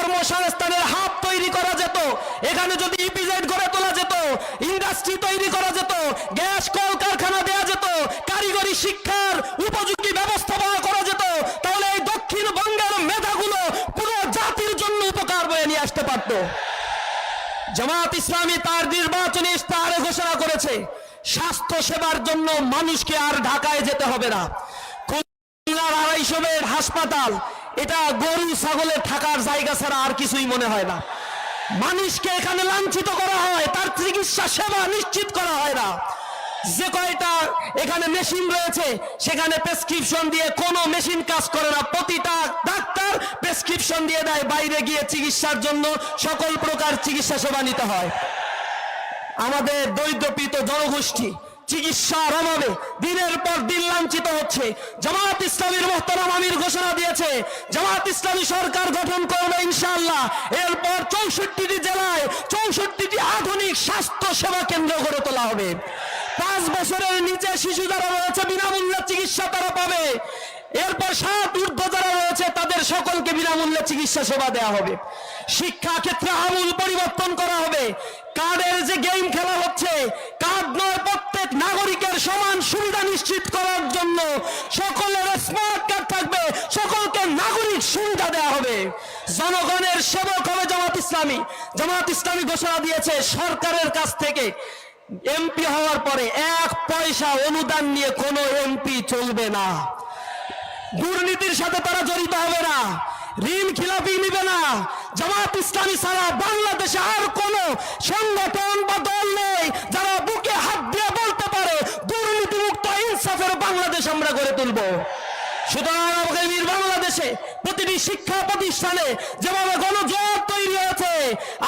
কর্মসংস্থানের হাব তৈরি করা যেত। এখানে যদি ইপিজেড গড়ে তোলা যেত, ইন্ডাস্ট্রি তৈরি করা যেত, গ্যাস, কল, কারখানা দেওয়া যেত, কারিগরি শিক্ষার উপযোগী ব্যবস্থাপনা করা যেত, তাহলে এই দক্ষিণবঙ্গের মেধাগুলো পুরো জাতির জন্য উপকার বয়ে নিয়ে আসতে পারতো। জামাত ইসলামী তার নির্বাচনী ইস্তাহারে ঘোষণা করেছে, স্বাস্থ্য সেবার জন্য মানুষকে আর ঢাকায় যেতে হবে না। খুলনার হাসপাতাল এটা গরু ছাগলের থাকার জায়গা ছাড়া আর কিছুই মনে হয় না। মানুষকে এখানে লাঞ্ছিত করা হয়, তার চিকিৎসা সেবা নিশ্চিত করা হয় না। যে কয়টা এখানে মেশিন রয়েছে, সেখানে প্রেসক্রিপশন দিয়ে কোনো মেশিন কাজ করে না। প্রতিটা ডাক্তার প্রেসক্রিপশন দিয়ে দেয়, বাইরে গিয়ে চিকিৎসার জন্য সকল প্রকার চিকিৎসা সেবা নিতে হয়। আমাদের দরিদ্রপীড়িত জনগোষ্ঠী চিকিৎসার অভাবে দিনের পর দিন লাঞ্ছিত হচ্ছে। জামাত ইসলামীর মোহতারাম আমির ঘোষণা দিয়েছে, জামাত ইসলামী সরকার গঠন করবে ইনশাআল্লাহ। এরপর চৌষট্টিটি জেলায় চৌষট্টিটি আধুনিক স্বাস্থ্য সেবা কেন্দ্র গড়ে তোলা হবে। পাঁচ বছরের নিচে শিশু যারা রয়েছে, বিনামূল্যে চিকিৎসা তারা পাবে। এরপর সাত ঊর্ধ্ব যারা রয়েছে, তাদের সকলকে বিনামূল্যে চিকিৎসা সেবা দেওয়া হবে। শিক্ষা ক্ষেত্রে আমূল পরিবর্তন করা হবে। কার্ডের যে গেম খেলা হচ্ছে কার্ড নয় প্রত্যেক নাগরিকের সমান সুবিধা নিশ্চিত করার জন্য সকলের স্মার্ট কার্ড থাকবে, সকলকে নাগরিক সুবিধা দেওয়া হবে। জনগণের সেবক হবে জামাত ইসলামী। জামাত ইসলামী ঘোষণা দিয়েছে, সরকারের কাছ থেকে এমপি হওয়ার পরে এক পয়সা অনুদান নিয়ে কোনো এমপি চলবে না। দুর্নীতির সাথে তারা জড়িত হবে না। ঋণ খিলাপি নিবে না। জামাত ইসলামী ছাড়া বাংলাদেশে আর কোন সংগঠন বা দল নেই যারা বুকে হাত দিয়ে বলতে পারে দুর্নীতি মুক্ত ইনসাফের বাংলাদেশ আমরা গড়ে তুলবো। সুতরাং বাংলাদেশে প্রতিটি শিক্ষা প্রতিষ্ঠানে যেভাবে তৈরি হয়েছে,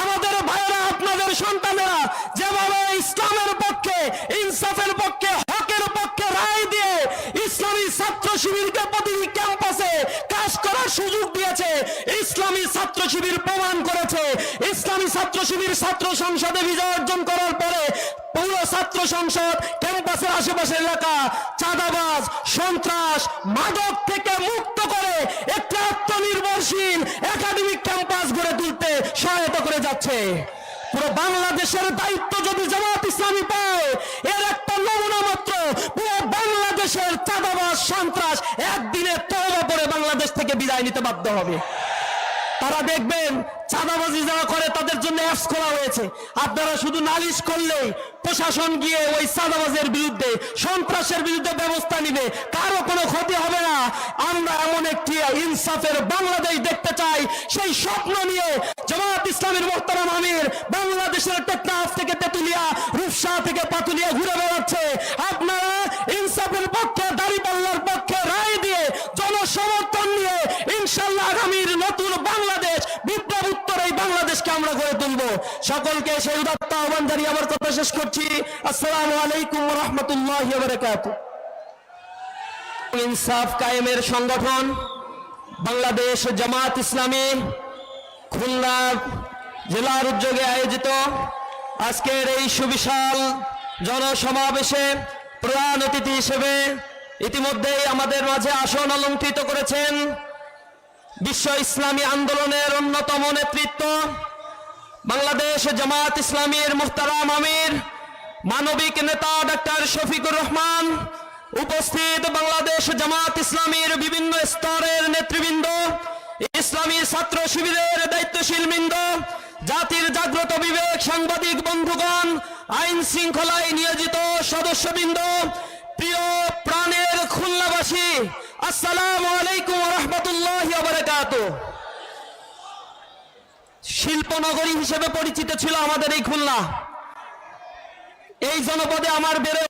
আমাদের ভাইয়েরা, আপনাদের সন্তানেরা যেভাবে ইসলামের পক্ষে, ইনসাফের পক্ষে, হকের পক্ষে রায় দিয়ে ইসলামী ছাত্র শিবিরকে প্রতিটি ক্যাম্পাসে কাজ করার সুযোগ দিয়েছে, ইসলামী ছাত্র শিবির প্রমাণ করেছে ছাত্র শিবির, ছাত্র সংসদে বিজয় অর্জন করার পরে পৌর ছাত্র সংসদ, ক্যাম্পাসের আশেপাশের এলাকা, চাঁদাবাজ, সন্ত্রাস, মাদক থেকে মুক্ত করে একটি আত্মনির্ভরশীল একাডেমিক ক্যাম্পাস গড়ে তুলতে সহায়তা করে যাচ্ছে। পুরো বাংলাদেশের দায়িত্ব যদি জামাত ইসলামী পায়, এর একটা নমুনা মাত্র, পুরো বাংলাদেশের চাঁদাবাজ, সন্ত্রাস একদিনে তওবা পরে বাংলাদেশ থেকে বিদায় নিতে বাধ্য হবে। তারা দেখবেন চাঁদাবাজি যারা করে তাদের জন্য অ্যাপস খোলা হয়েছে। আপনারা শুধু নালিশ করলেই প্রশাসন গিয়ে ওই চাঁদাবাজের বিরুদ্ধে, সন্ত্রাসের বিরুদ্ধে ব্যবস্থা নিবে। কারও কোনো ক্ষতি হবে না। আমরা এমন একটি ইনসাফের বাংলাদেশ দেখতে চাই। সেই স্বপ্ন নিয়ে জামাত ইসলামের মোহতারাম আমির বাংলাদেশের টেকনাফ থেকে তেতুলিয়া, রূপসা থেকে পাতুলিয়া ঘুরে বেড়াচ্ছে। আপনারা ইনসাফের পক্ষে, দাঁড়িপাল্লার পক্ষে রায় দিয়ে জনসমর্থন নিয়ে ইনশাল্লাহ আগামীর নতুন বিপ্লব উত্তর এই বাংলাদেশকে আমরা গড়ে তুলবো। সকলকে সেই উদাত্ত আহ্বান জানিয়ে আমার কথা শেষ করছি। আসসালামু আলাইকুম রহমতুল্লাহ বারকাত ইনসাফ কায়েমের সংগঠন, বাংলাদেশ জামাত ইসলামী, খুলনা জেলার উদ্যোগে আয়োজিত আজকের এই সুবিশাল জনসমাবেশে প্রধান অতিথি হিসেবে ইতিমধ্যেই আমাদের মাঝে আসন অলঙ্কৃত করেছেন বিশ্ব ইসলামী আন্দোলনের অন্যতম নেতৃত্ব, বাংলাদেশ জামাত ইসলামীর মুহতারাম আমির মানবিক নেতা ডাক্তার শফিকুর রহমান, উপস্থিত বাংলাদেশ জামাত ইসলামীর বিভিন্ন স্তরের নেতৃবৃন্দ, ইসলামী ছাত্র শিবিরের দায়িত্বশীল বৃন্দ, জাতির জাগ্রত বিবেক সাংবাদিক বন্ধুগণ, আইন শৃঙ্খলায় নিয়োজিত সদস্যবৃন্দ, প্রিয় প্রাণের খুলনাবাসী আসসালামু আলাইকুম রহমতুল্লাহ শিল্প শিল্পনগরী হিসেবে পরিচিত ছিল আমাদের এই খুলনা। এই জনপদে আমার বেড়ে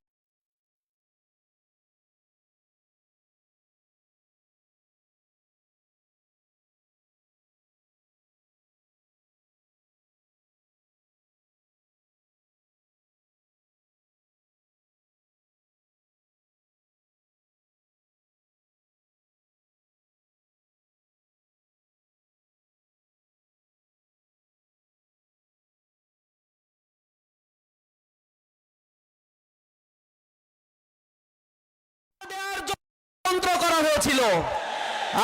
করা হয়েছিল।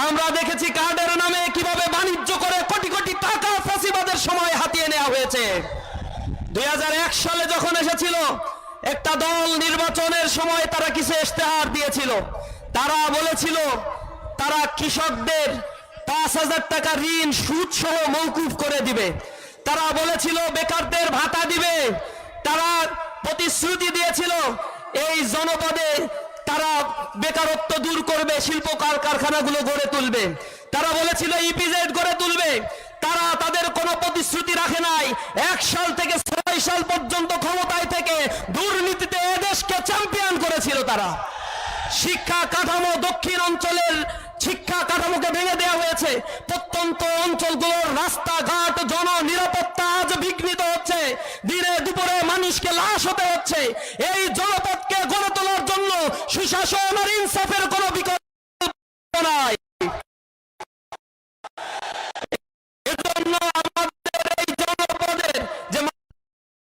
আমরা দেখেছি কার্ডের নামে কীভাবে বাণিজ্য করে কোটি কোটি টাকা ফাঁসিবাদের সময় হাতিয়ে নেওয়া হয়েছে। দুই সালে যখন এসেছিল, একটা দল নির্বাচনের সময় তারা কিছু ইশতেহার দিয়েছিল। তারা বলেছিল, তারা কৃষকদের পাঁচ হাজার টাকা ঋণ, সুদ সহ মৌকুফ করে দিবে। তারা বলেছিল, বেকারদের ভাতা দিবে। তারা প্রতিশ্রুতি দিয়েছিল, এই জনপদে তারা বেকারত্ব দূর করবে, শিল্প কার- কারখানাগুলো গড়ে তুলবে। তারা বলেছিল ইপিজেড গড়ে তুলবে। তারা তাদের কোনো প্রতিশ্রুতি রাখে নাই। এক সাল থেকে ছয় সাল পর্যন্ত ক্ষমতায় থেকে দুর্নীতিতে এদেশকে চ্যাম্পিয়ন করেছিল তারা। শিক্ষা কাঠামো দক্ষিণ অঞ্চলের শিক্ষা কাঠামোকে ভেঙে দেওয়া হয়েছে। প্রত্যন্ত অঞ্চলগুলোর রাস্তাঘাট জন নিরাপত্তা আজ বিঘ্নিত হচ্ছে। দিনে দুপুরে মানুষকে লাশ হতে হচ্ছে। এই জন্য সুশাসন আর ইনসাফের কোনো